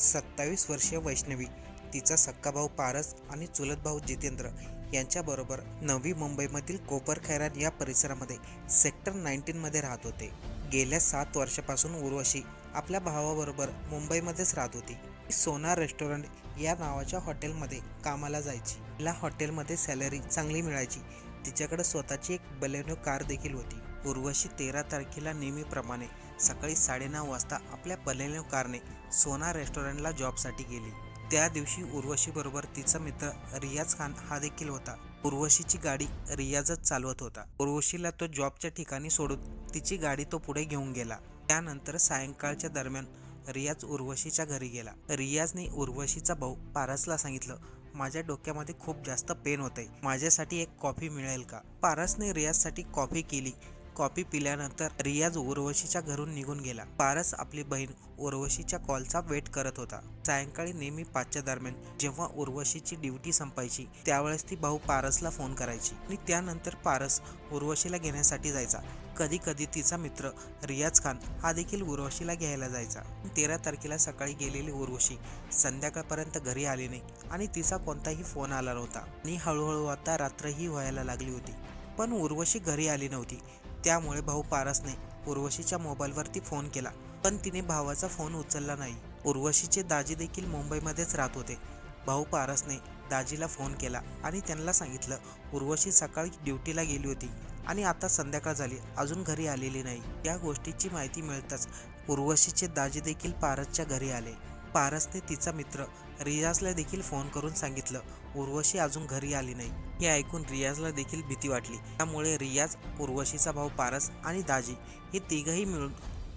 सत्तावीस वर्षीय वैष्णवी तिचा सक्का भाऊ पारस आणि चुलत भाऊ जितेंद्र यांच्याबरोबर नवी मुंबईमधील कोपर खैरान या परिसरामध्ये सेक्टर नाईन्टीनमध्ये राहत होते. गेल्या सात वर्षापासून उर्वशी आपल्या भावाबरोबर मुंबईमध्येच राहत होती. सोना रेस्टॉरंट या नावाच्या हॉटेलमध्ये कामाला जायची. तिला हॉटेलमध्ये सॅलरी चांगली मिळायची. तिच्याकडे स्वतःची एक बलेनो कार देखील होती. उर्वशी तेरा तारखेला नेहमीप्रमाणे सकाळी साडेनऊ वाजता आपल्या बलेनो कारने सोना रेस्टॉरंटला जॉबसाठी गेली. त्या दिवशी उर्वशीबरोबर तिचा मित्र रियाज खान हा देखील होता. उर्वशीची गाडी रियाजच चालवत होता. उर्वशीला तो जॉबच्या ठिकाणी सोडून तिची गाडी तो पुढे घेऊन गेला. त्यानंतर सायंकाळच्या दरम्यान रियाज उर्वशीच्या घरी गेला. रियाजने उर्वशीचा भाऊ पारसला सांगितलं माझ्या डोक्यामध्ये खूप जास्त पेन होते माझ्यासाठी एक कॉफी मिळेल का? पारसने रियाजसाठी कॉफी केली. कॉफी पिल्यानंतर रियाज उर्वशीच्या घरून निघून गेला. पारस आपली बहीण उर्वशीच्या कॉलचा वेट करत होता. सायंकाळी नेहमी पाचच्या दरम्यान जेव्हा उर्वशीची ड्युटी संपायची त्यावेळेस ती भाऊ पारसला फोन करायची. आणि त्यानंतर पारस उर्वशीला घेण्यासाठी जायचा. कधी कधी तिचा मित्र रियाज खान हा देखील उर्वशीला घ्यायला जायचा. तेरा तारखेला सकाळी गेलेली उर्वशी संध्याकाळपर्यंत घरी आली नाही आणि तिचा कोणताही फोन आला नव्हता. आणि हळूहळू आता रात्रही व्हायला लागली होती. पण उर्वशी घरी आली नव्हती. त्यामुळे भाऊ पारसने उर्वशीच्या मोबाईलवरती फोन केला. पण तिने भावाचा फोन उचलला नाही. उर्वशीचे दाजी देखील मुंबईमध्येच राहत होते. भाऊ पारसने दाजीला फोन केला आणि त्यांना सांगितलं उर्वशी सकाळी ड्युटीला गेली होती आणि आता संध्याकाळ झाली. अजून घरी आलेली नाही. या गोष्टीची माहिती मिळताच उर्वशीचे दाजी देखील पारसच्या घरी आले. पारसने तिचा मित्र रियाजला देखील फोन करून सांगितलं. उर्वशी अजून घरी आली नाही. हे ऐकून रियाजला देखील भीती वाटली. त्यामुळे रियाज उर्वशीचा भाऊ पारस आणि दाजी हे तिघही मिळून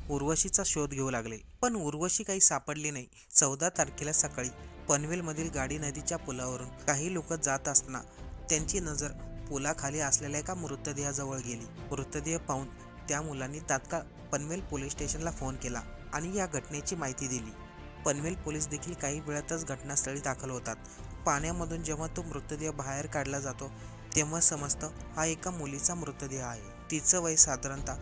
उर्वशीचा शोध घेऊ लागले. पण उर्वशी काही सापडली नाही. चौदा तारखेला सकाळी पनवेलमधील गाडी नदीच्या पुलावरून काही लोक जात असताना त्यांची नजर पुलाखाली असलेल्या एका मृतदेहाजवळ गेली. मृतदेह पाहून त्या मुलांनी तात्काळ पनवेल पोलीस स्टेशनला फोन केला आणि या घटनेची माहिती दिली. पनवेल पोलीस देखील काही वेळातच घटनास्थळी दाखल होतात. पाण्यामधून जेव्हा तो मृतदेह बाहेर काढला जातो तेव्हा समजतं हा एका मुलीचा मृतदेह आहे. तिचं वय साधारणतः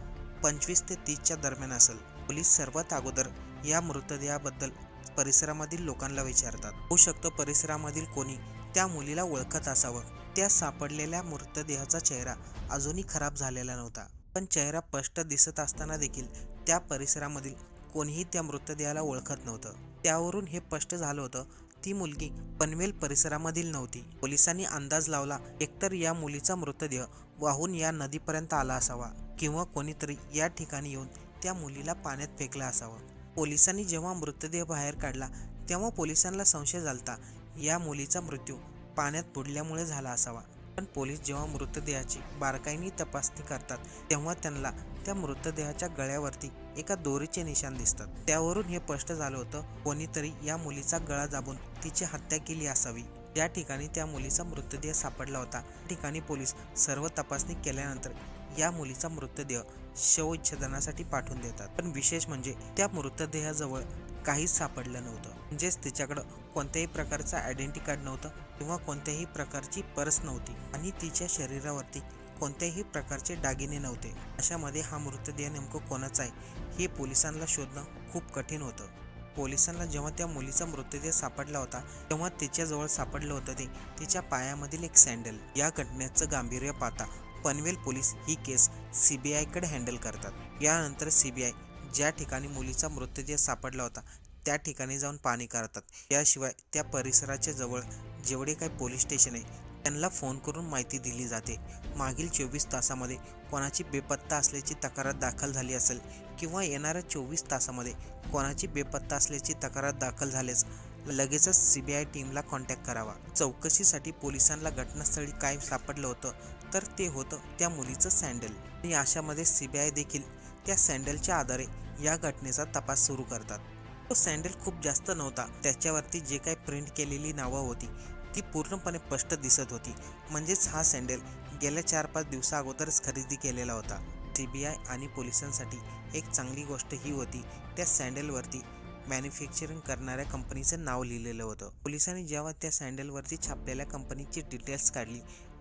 पंचवीस ते तीसच्या दरम्यान असेल. पोलीस सर्वात अगोदर या मृतदेहाबद्दल परिसरामधील लोकांना विचारतात. होऊ शकतो परिसरामधील कोणी त्या मुलीला ओळखत असावं. त्या सापडलेल्या मृतदेहाचा चेहरा अजूनही खराब झालेला नव्हता. पण चेहरा स्पष्ट दिसत असताना देखील त्या परिसरामधील कोणीही त्या मृतदेहाला ओळखत नव्हतं. त्यावरून हे स्पष्ट झालं होतं. ती मुलगी पनवेल परिसरामधील नव्हती. पोलिसांनी अंदाज लावला एकतर या मुलीचा मृतदेह वाहून या नदीपर्यंत आला असावा किंवा कोणीतरी या ठिकाणी येऊन त्या मुलीला पाण्यात फेकला असावा. पोलिसांनी जेव्हा मृतदेह बाहेर काढला तेव्हा पोलिसांना संशय झालता या मुलीचा मृत्यू पाण्यात बुडल्यामुळे झाला असावा. पण पोलीस जेव्हा मृतदेहाची बारकाईने तपासणी करतात तेव्हा त्यांना त्या मृतदेहाच्या गळ्यावरती एका दोरीचे निशाण दिसतात. त्यावरून हे स्पष्ट झालं होतं कोणीतरी या मुलीचा गळा दाबून तिची हत्या केली असावी. ज्या ठिकाणी त्या मुलीचा मृतदेह सापडला होता ठिकाणी पोलीस सर्व तपासणी केल्यानंतर या मुलीचा मृतदेह शवविच्छेदनासाठी पाठवून देतात. पण विशेष म्हणजे त्या मृतदेहाजवळ काहीच सापडलं नव्हतं. म्हणजेच तिच्याकडं कोणत्याही प्रकारचं आयडेंटिटी कार्ड नव्हतं किंवा कोणत्याही प्रकारची पर्स नव्हती आणि तिच्या शरीरावरती कोणत्याही प्रकारचे दागिने नव्हते. अशामध्ये हा मृतदेह नेमकं कोणाचा आहे हे पोलिसांना शोधणं खूप कठीण होतं. पोलिसांना जेव्हा त्या मुलीचा मृतदेह सापडला होता तेव्हा तिच्याजवळ सापडलं होतं ते तिच्या पायामधील एक सँडल या घटनेचं गांभीर्य पाहता पनवेल पोलीस ही केस सी बी आयकडे हँडल करतात. यानंतर सी बी आय ज्या ठिकाणी मुलीचा मृतदेह सापडला होता त्या ठिकाणी जाऊन पाणी करतात. याशिवाय त्या परिसराच्या जवळ जेवढे काही पोलीस स्टेशन आहे त्यांना फोन करून माहिती दिली जाते. मागील चोवीस तासामध्ये कोणाची बेपत्ता असल्याची तक्रार दाखल झाली असेल किंवा येणाऱ्या चोवीस तासामध्ये कोणाची बेपत्ता असल्याची तक्रार दाखल झाल्यास लगेचच सी बी आय टीमला कॉन्टॅक्ट करावा. चौकशीसाठी पोलिसांना घटनास्थळी काय सापडलं होतं तर ते होतं त्या मुलीचं सँडल आणि अशामध्ये सी बी आय देखील त्या सँडलच्या आधारे या घटनेचा तपास सुरू करतात. तो सँडल खूप जास्त नव्हता. त्याच्यावरती जे काही प्रिंट केलेली नावं होती ती पूर्णपणे स्पष्ट दिसत होती. म्हणजेच हा सँडल गेल्या चार पाच दिवसा अगोदरच खरेदी केलेला होता. सी बी आय आणि पोलिसांसाठी एक चांगली गोष्ट ही होती त्या सँडलवरती मॅन्युफॅक्चरिंग करणाऱ्या कंपनीचं नाव लिहिलेलं होतं. पोलिसांनी जेव्हा त्या सँडलवरती छापलेल्या कंपनीची डिटेल्स काढली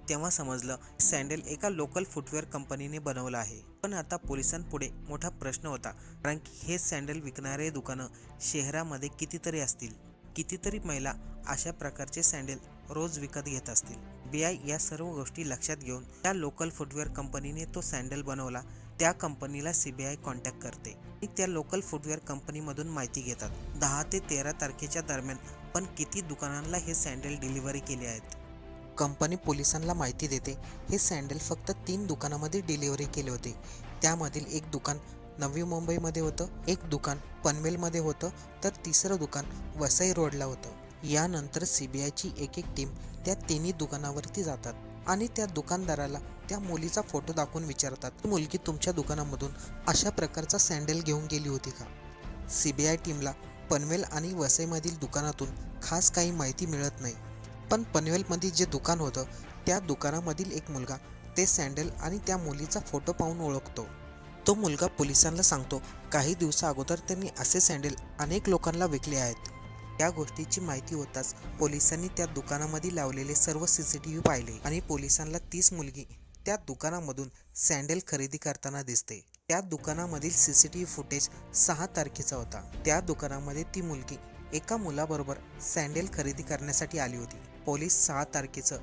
तेव्हा समजलं सँडल एका लोकल फुटवेअर कंपनीने बनवलं आहे. पण आता पोलिसांपुढे मोठा प्रश्न होता कारण की हे सँडल विकणारे दुकानं शहरामध्ये कितीतरी असतील? कितीतरी महिला अशा प्रकारचे सँडल रोज विकत घेत असतील? बी आय या सर्व गोष्टी लक्षात घेऊन त्या लोकल फुटवेअर कंपनीने तो सँडल बनवला त्या कंपनीला सी बी आय कॉन्टॅक्ट करते. आणि त्या लोकल फुटवेअर कंपनीमधून माहिती घेतात. दहा ते तेरा तारखेच्या दरम्यान पण किती दुकानांना हे सँडल डिलिव्हरी केले आहेत? कंपनी पोलिसांना माहिती देते. हे सँडल फक्त तीन दुकानामध्ये डिलिव्हरी केले होते. त्यामधील एक दुकान नवी मुंबईमध्ये होतं एक दुकान पनवेलमध्ये होतं तर तिसरं दुकान वसई रोडला होतं. यानंतर सी बी आयची एक एक टीम त्या तिन्ही दुकानावरती जातात आणि त्या दुकानदाराला त्या मुलीचा फोटो दाखवून विचारतात "ती मुलगी तुमच्या दुकानामधून अशा प्रकारचा सँडल घेऊन गेली होती का? सी बी आय टीमला पनवेल आणि वसईमधील दुकानातून खास काही माहिती मिळत नाही. पण पनवेलमध्ये जे दुकान होतं त्या दुकानामधील एक मुलगा ते सँडल आणि त्या मुलीचा फोटो पाहून ओळखतो. तो मुलगा पोलिसांना सांगतो काही दिवसा अगोदर त्यांनी असे सँडल अनेक लोकांना विकले आहेत. या गोष्टीची माहिती होताच पोलिसांनी त्या दुकानामध्ये लावलेले सर्व सी सी टी व्ही पाहिले आणि पोलिसांना तीच मुलगी त्या दुकानामधून सँडल खरेदी करताना दिसते. त्या दुकानामधील C C T V footage सहा तारखेचा होता. त्या दुकानामध्ये ती मुलगी एका मुलाबरोबर सँडल खरेदी करण्यासाठी आली होती. पोलीस सहा तारखेचं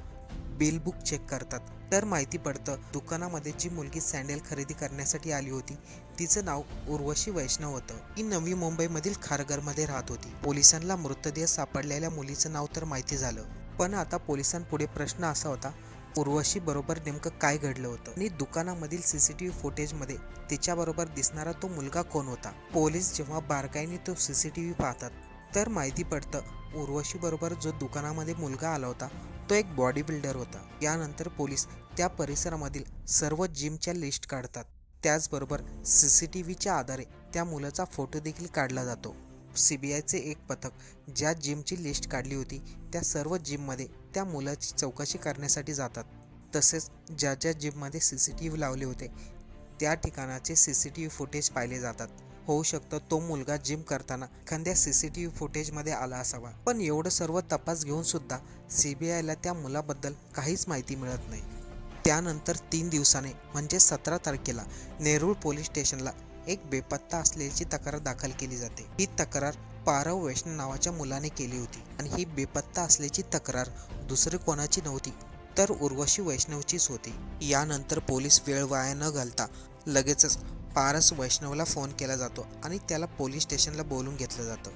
बिल बुक चेक करतात. तर माहिती पडतं दुकानामध्ये जी मुलगी सँडल खरेदी करण्यासाठी आली होती तिचं नाव उर्वशी वैष्णव होतं. ती नवी मुंबईमधील खारघरमध्ये राहत होती. पोलिसांना मृतदेह सापडलेल्या मुलीचं नाव तर माहिती झालं. पण आता पोलिसांपुढे प्रश्न असा होता उर्वशी बरोबर नेमकं काय घडलं होतं? आणि दुकानामधील सीसीटीव्ही फुटेजमध्ये तिच्याबरोबर दिसणारा तो मुलगा कोण होता? पोलीस जेव्हा बारकाईने तो सीसीटीव्ही पाहतात तर माहिती पडतं. उर्वशी बरोबर जो दुकानामध्ये मुलगा आला होता तो एक बॉडी बिल्डर होता. यानंतर पोलीस त्या परिसरामधील सर्व जिमच्या लिस्ट काढतात. त्याचबरोबर सी सी टी व्हीच्या आधारे त्या मुलाचा फोटो देखील काढला जातो. सी बी आयचे एक पथक ज्या जिमची लिस्ट काढली होती त्या सर्व जिममध्ये त्या मुलाची चौकशी करण्यासाठी जातात. तसेच ज्या ज्या जिममध्ये सी सी टी व्ही लावले होते त्या ठिकाणाचे C C T V footage पाहिले जातात. होऊ शकतं. तो मुलगा जिम करताना एखाद्या सी सी टी व्ही फुटेजमध्ये आला असावा. पण एवढं सर्व तपास घेऊन सुद्धा सी बी आयला त्या मुलाबद्दल काहीच माहिती मिळत नाही. त्यानंतर तीन दिवसाने म्हणजे सतरा तारखेला नेरूळ पोलीस स्टेशनला एक बेपत्ता असल्याची तक्रार दाखल केली जाते. ही तक्रार पारव वैष्णव नावाच्या मुलाने केली होती आणि ही बेपत्ता असल्याची तक्रार दुसरी कोणाची नव्हती तर उर्वशी वैष्णवचीच होती. यानंतर पोलीस वेळ वाया न घालता लगेचच पारस वैष्णवला फोन केला जातो आणि त्याला पोलीस स्टेशनला बोलून घेतलं जातं.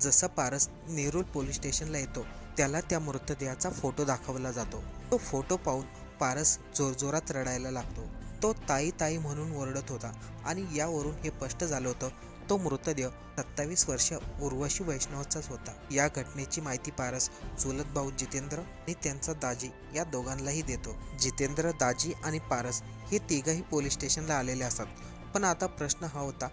जसा पारस नेरूळ पोलीस स्टेशनला येतो त्याला त्या मृतदेहाचा फोटो दाखवला जातो. तो फोटो पाहून पारस जोरजोरात रडायला लागतो. तो ताई ताई म्हणून ओरडत होता आणि यावरून हे स्पष्ट झालं होतं तो मृतदेह सत्तावीस वर्ष उर्वशी वैष्णवचाच होता. या घटनेची माहिती पारस चुलत भाऊ जितेंद्र आणि त्यांचा दाजी या दोघांनाही देतो. जितेंद्र दाजी आणि पारस हे तिघही पोलीस स्टेशनला आलेले असतात. पण आता प्रश्न हा होता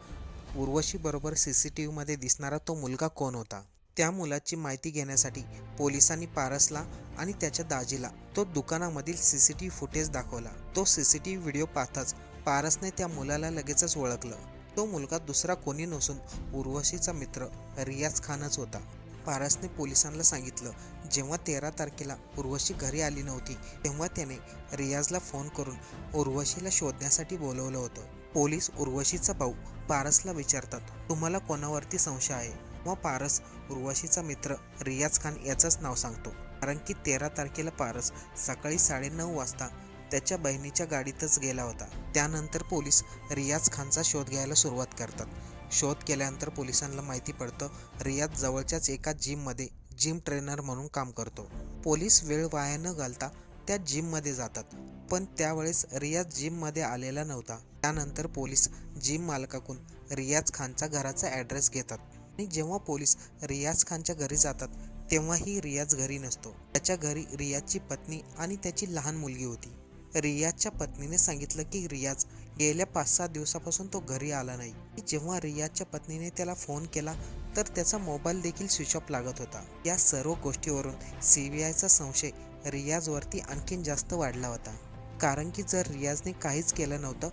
उर्वशी बरोबर सी सी टी व्हीमध्ये दिसणारा तो मुलगा कोण होता? त्या मुलाची माहिती घेण्यासाठी पोलिसांनी पारसला आणि त्याच्या दाजीला तो दुकानामधील C C T V footage दाखवला. तो C C T V video पाहताच पारसने त्या मुलाला लगेचच ओळखलं. तो मुलगा दुसरा कोणी नसून उर्वशीचा मित्र रियाज खानच होता. पारसने पोलिसांना सांगितलं जेव्हा तेरा तारखेला उर्वशी घरी आली नव्हती तेव्हा त्याने रियाजला फोन करून उर्वशीला शोधण्यासाठी बोलवलं होतं. पोलीस उर्वशीचा भाऊ पारसला विचारतात तुम्हाला कोणावरती संशय आहे? मग पारस उर्वशीचा मित्र रियाज खान याचंच नाव सांगतो. कारण की तेरा तारखेला पारस सकाळी साडेनऊ वाजता त्याच्या बहिणीच्या गाडीतच गेला होता. त्यानंतर पोलीस रियाज खानचा शोध घ्यायला सुरुवात करतात. शोध केल्यानंतर पोलिसांना माहिती पडतं रियाज जवळच्याच एका जिममध्ये जिम ट्रेनर म्हणून काम करतो. पोलीस वेळ वाया न घालता त्या जिममध्ये जातात. पण त्यावेळेस रियाज जिममध्ये आलेला नव्हता. त्यानंतर पोलीस जिम मालकाकडून रियाज खानचा घराचा ॲड्रेस घेतात. आणि जेव्हा पोलीस रियाज खानच्या घरी जातात तेव्हाही रियाज घरी नसतो. त्याच्या घरी रियाजची पत्नी आणि त्याची लहान मुलगी होती. रियाजच्या पत्नीने सांगितलं की रियाज गेल्या पाच सहा दिवसापासून तो घरी आला नाही. जेव्हा रियाजच्या पत्नीने त्याला फोन केला तर त्याचा मोबाईल देखील स्विच ऑफ लागत होता. या सर्व गोष्टीवरून सी बी आयचा संशय रियाजवरती आणखीन जास्त वाढला होता. कारण की जर रियाजने काहीच केलं नव्हतं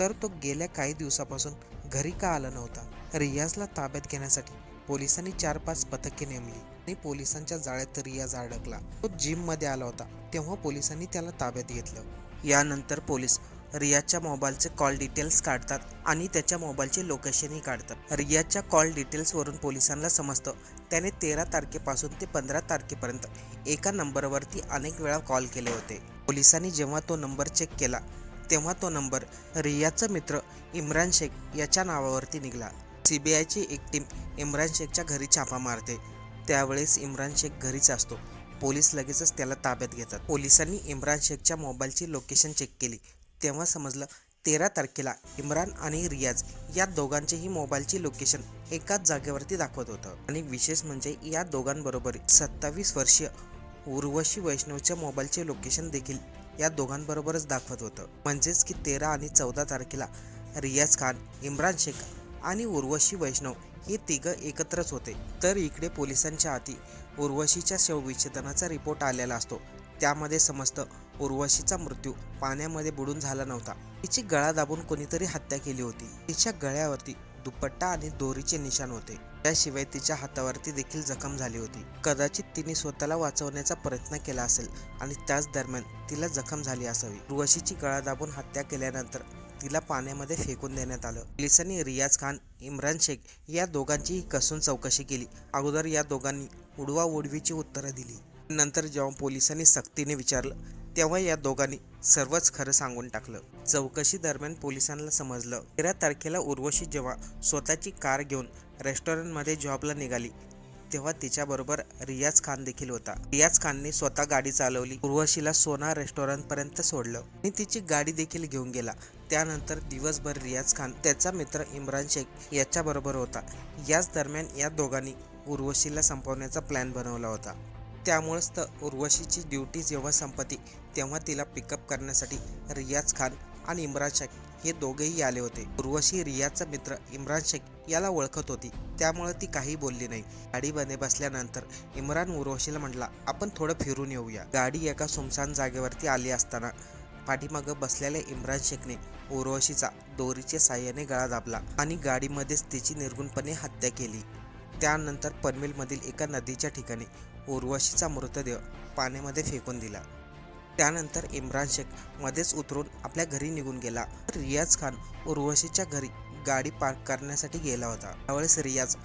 तर तो गेल्या काही दिवसापासून घरी का आला नव्हता? रियाजला ताब्यात घेण्यासाठी पोलिसांनी चार पाच पथके नेमली आणि पोलिसांच्या जाळ्यात रियाज अडकला. तो जिममध्ये आला होता तेव्हा पोलिसांनी त्याला ताब्यात घेतलं. यानंतर पोलीस रियाजच्या मोबाईलचे कॉल डिटेल्स काढतात आणि त्याच्या मोबाईलचे लोकेशनही काढतात. रियाजच्या कॉल डिटेल्सवरून पोलिसांना समजतं त्याने तेरा तारखेपासून ते पंधरा तारखेपर्यंत एका नंबरवरती अनेक वेळा कॉल केले होते. पोलिसांनी जेव्हा तो नंबर चेक केला तेव्हा तो नंबर रियाचा मित्र इम्रान शेख याच्या नावावरती निघाला. सी बी आयची एक टीम इम्रान शेखच्या घरी छापा मारते. त्यावेळेस इम्रान शेख घरीच असतो. पोलीस लगेचच त्याला ताब्यात घेतात. पोलिसांनी इम्रान शेखच्या मोबाईलची लोकेशन चेक केली. तेव्हा समजलं तेरा तारखेला इम्रान आणि रियाज या दोघांचेही मोबाईलची लोकेशन एकाच जागेवरती दाखवत होतं. आणि विशेष म्हणजे या दोघांबरोबर सत्तावीस वर्षीय उर्वशी वैष्णवच्या मोबाईलचे लोकेशन देखील या दोघांबरोबरच दाखवत होतं. म्हणजेच की तेरा आणि चौदा तारखेला रियाज खान इम्रान शेख आणि उर्वशी वैष्णव हे तिघं एकत्रच होते. तर इकडे पोलिसांच्या हाती उर्वशीच्या शवविच्छेदनाचा रिपोर्ट आलेला असतो. त्यामध्ये समजतं उर्वशीचा मृत्यू पाण्यामध्ये बुडून झाला नव्हता. तिची गळा दाबून कोणीतरी हत्या केली होती. तिच्या गळ्यावरती दुपट्टा आणि दोरीचे निशाण होते. त्याशिवाय तिच्या हातावरती देखील जखम झाली होती. कदाचित तिने स्वतःला वाचवण्याचा प्रयत्न केला असेल आणि त्याच दरम्यान तिला जखम झाली असावी. उर्वशीची गळा दाबून हत्या केल्यानंतर तिला पाण्यामध्ये फेकून देण्यात आलं. पोलिसांनी रियाज खान इम्रान शेख या दोघांचीही कसून चौकशी केली. अगोदर या दोघांनी उडवा उडवीची उत्तरं दिली. नंतर जेव्हा पोलिसांनी सक्तीने विचारलं तेव्हा या दोघांनी सर्वच खरं सांगून टाकलं. चौकशी दरम्यान पोलिसांना समजलं. तेरा तारखेला उर्वशी जेव्हा स्वतःची कार घेऊन रेस्टॉरंटमध्ये जॉबला निघाली तेव्हा तिच्याबरोबर रियाज खान देखील होता. रियाज खानने स्वतः गाडी चालवली. उर्वशीला सोना रेस्टॉरंट पर्यंत सोडलं आणि तिची गाडी देखील घेऊन गेला. त्यानंतर दिवसभर रियाज खान त्याचा मित्र इम्रान शेख याच्याबरोबर होता. याच दरम्यान या दोघांनी उर्वशीला संपवण्याचा प्लॅन बनवला होता. त्यामुळेच तर उर्वशीची ड्युटी जेव्हा संपती तेव्हा तिला पिकअप करण्यासाठी रियाज खान आणि इम्रान शेख हे दोघेही आले होते. उर्वशी रियाजचा मित्र इम्रान शेख याला ओळखत होती. त्यामुळे ती काही बोलली नाही. गाडीमध्ये बसल्यानंतर इम्रान उर्वशीला म्हटला आपण थोडं फिरून येऊया. गाडी एका सुमसान जागेवरती आली असताना पाठीमागं बसलेल्या इम्रान शेखने उर्वशीचा दोरीच्या साह्याने गळा दाबला आणि गाडीमध्येच तिची निर्गुणपणे हत्या केली. त्यानंतर पनवेलमधील एका नदीच्या ठिकाणी उर्वशीचा मृतदेह पाण्यामध्ये फेकून दिला. त्यानंतर इम्रान शेख मध्येच उतरून आपल्या घरी निघून गेला. रियाज खान उर्वशीच्या घरी गाडी पार्क करण्यासाठी गेला होता. त्यावेळेस रियाज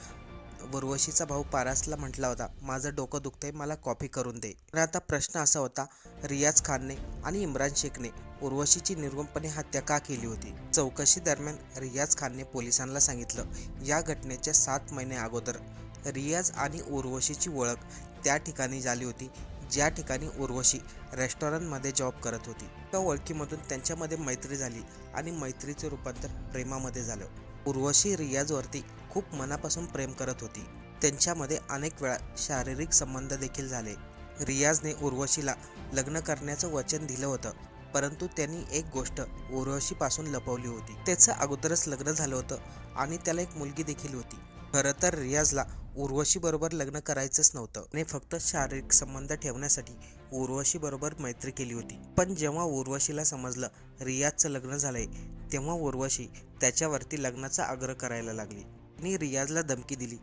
उर्वशीचा भाऊ पारासला म्हटला होता माझं डोकं दुखतंय मला कॉफी करून दे. तर आता प्रश्न असा होता रियाज खानने आणि इम्रान शेखने उर्वशीची निर्गुणपणे हत्या का केली होती? चौकशी दरम्यान रियाज खानने पोलिसांना सांगितलं या घटनेच्या सात महिने अगोदर रियाज आणि उर्वशीची ओळख त्या ठिकाणी झाली होती. ज्या ठिकाणी उर्वशी रेस्टॉरंटमध्ये जॉब करत होती. त्या ओळखीमधून त्यांच्यामध्ये मैत्री झाली आणि मैत्रीचे रूपांतर प्रेमामध्ये झालं. उर्वशी रियाजवरती खूप मनापासून प्रेम करत होती. त्यांच्यामध्ये अनेक वेळा शारीरिक संबंध देखील झाले. रियाजने उर्वशीला लग्न करण्याचं वचन दिलं होतं परंतु त्यांनी एक गोष्ट उर्वशीपासून लपवली होती. त्याचं अगोदरच लग्न झालं होतं आणि त्याला एक मुलगी देखील होती. खरं तर रियाजला उर्वशी बरोबर लग्न करायचंच नव्हतं. आणि फक्त शारीरिक संबंध ठेवण्यासाठी उर्वशी बरोबर मैत्री केली होती. पण जेव्हा उर्वशीला समजलं रियाजचं लग्न झालंय तेव्हा उर्वशी त्याच्यावरती लग्नाचा आग्रह करायला लागली. आणि रियाजला धमकी दिली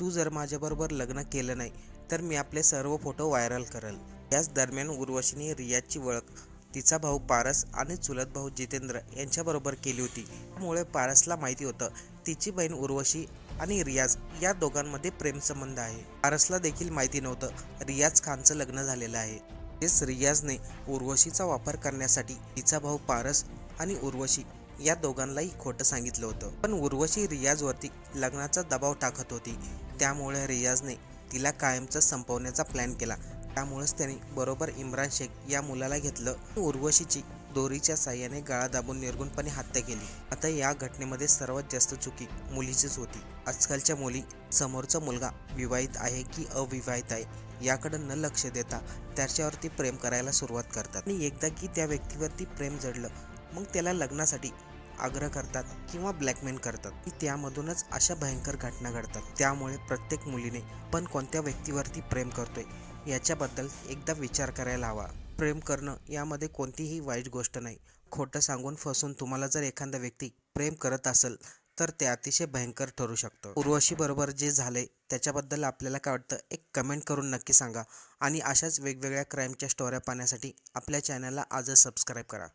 तू जर माझ्याबरोबर लग्न केलं नाही तर मी आपले सर्व फोटो व्हायरल करेल. याच दरम्यान उर्वशीने रियाजची ओळख तिचा भाऊ पारस आणि चुलत भाऊ जितेंद्र यांच्याबरोबर केली होती. त्यामुळे पारसला माहिती होतं तिची बहीण उर्वशी आणि रियाज या दोघांमध्ये प्रेमसंबंध आहे. पारसला देखील माहिती नव्हतं. रियाज खानचं लग्न झालेलं आहे. तेच रियाजने उर्वशीचा वापर करण्यासाठी तिचा भाऊ पारस आणि उर्वशी या दोघांनाही खोटं सांगितलं होतं. पण उर्वशी रियाजवरती लग्नाचा दबाव टाकत होती. त्यामुळे रियाजने तिला कायमचा संपवण्याचा प्लॅन केला. त्यामुळेच त्याने बरोबर इम्रान शेख या मुलाला घेतलं. उर्वशीची दोरीच्या साह्याने गळा दाबून निर्गुणपणे हत्या केली. आता या घटनेमध्ये सर्वात जास्त चुकी मुलीचीच होती. आजकालच्या मुली समोरचा मुलगा विवाहित आहे की अविवाहित आहे याकडे न लक्ष देता त्याच्यावरती प्रेम करायला सुरुवात करतात. आणि एकदा की त्या व्यक्तीवरती प्रेम जडलं मग त्याला लग्नासाठी आग्रह करतात किंवा ब्लॅकमेल करतात. की त्यामधूनच अशा भयंकर घटना घडतात. त्यामुळे प्रत्येक मुलीने पण कोणत्या व्यक्तीवरती प्रेम करतोय याच्याबद्दल एकदा विचार करायला हवा. प्रेम करणं यामध्ये कोणतीही वाईट गोष्ट नाही. खोटं सांगून फसून तुम्हाला जर एखादा व्यक्ती प्रेम करत असेल तर ते अतिशय भयंकर ठरू शकतं. उर्वशीबरोबर जे झाले त्याच्याबद्दल आपल्याला काय वाटतं एक कमेंट करून नक्की सांगा. आणि अशाच वेगवेगळ्या क्राईमच्या स्टोऱ्या पाहण्यासाठी आपल्या चॅनलला आजच सबस्क्राईब करा.